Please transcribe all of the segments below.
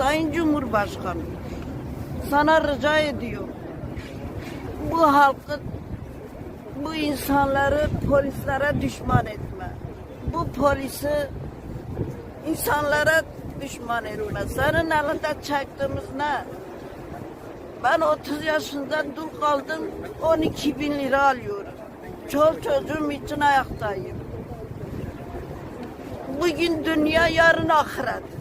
Sayın Cumhurbaşkanı, sana rica ediyorum. Bu halkı, bu insanları polislere düşman etme. Bu polisi insanlara düşman etme. Senin elinde çektiğimiz ne? Ben 30 yaşında dul kaldım, 12 bin lira alıyorum. Çol çocuğum için ayaktayım. Bugün dünya, yarın ahiret.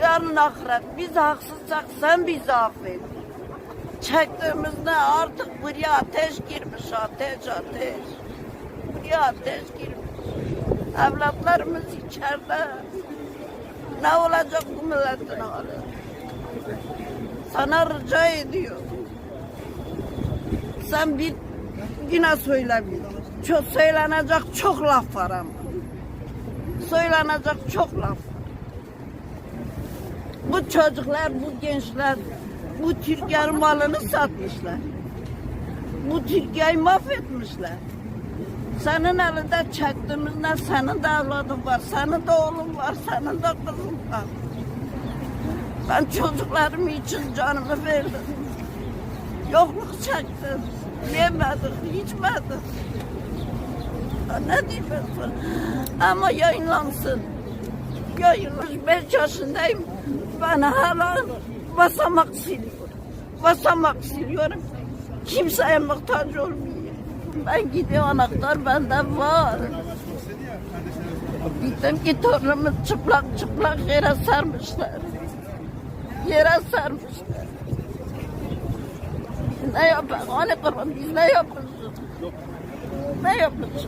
Yarın ahiret. Biz haksızsak sen bizi affet. Çektiğimizde artık buraya ateş girmiş, ateş, ateş. Buraya ateş girmiş. Evlatlarımız içeride. Ne olacak bu milletin hali? Sana rica ediyorum. Sen bir yine söylemiyor. Çok söylenecek çok laf var ama. Söylenecek çok laf var. Bu çocuklar, bu gençler bu Türkiye'nin malını satmışlar. Bu Türkiye'yi mahvetmişler. Senin elinde çektiğimizde senin de evladın var, senin de oğlun var, senin de kızın var. Ben çocuklarım için canımı verdim. Yokluk çektim. Yemedim, içmedim. Ya Ne diyeyim ben sana? Ama yayınlansın. Yayınlansın. 5 yaşındayım. Ben hala basamak siliyorum. Basamak siliyorum. Kimseye muhtaç olmuyor. Ben gidiyorum anahtar bende var. Gittim ki torunumu çıplak çıplak yere sarmışlar. Yere sarmışlar. Ne yapalım? Hani kurban biz ne yapmışız? Ne yapmışız?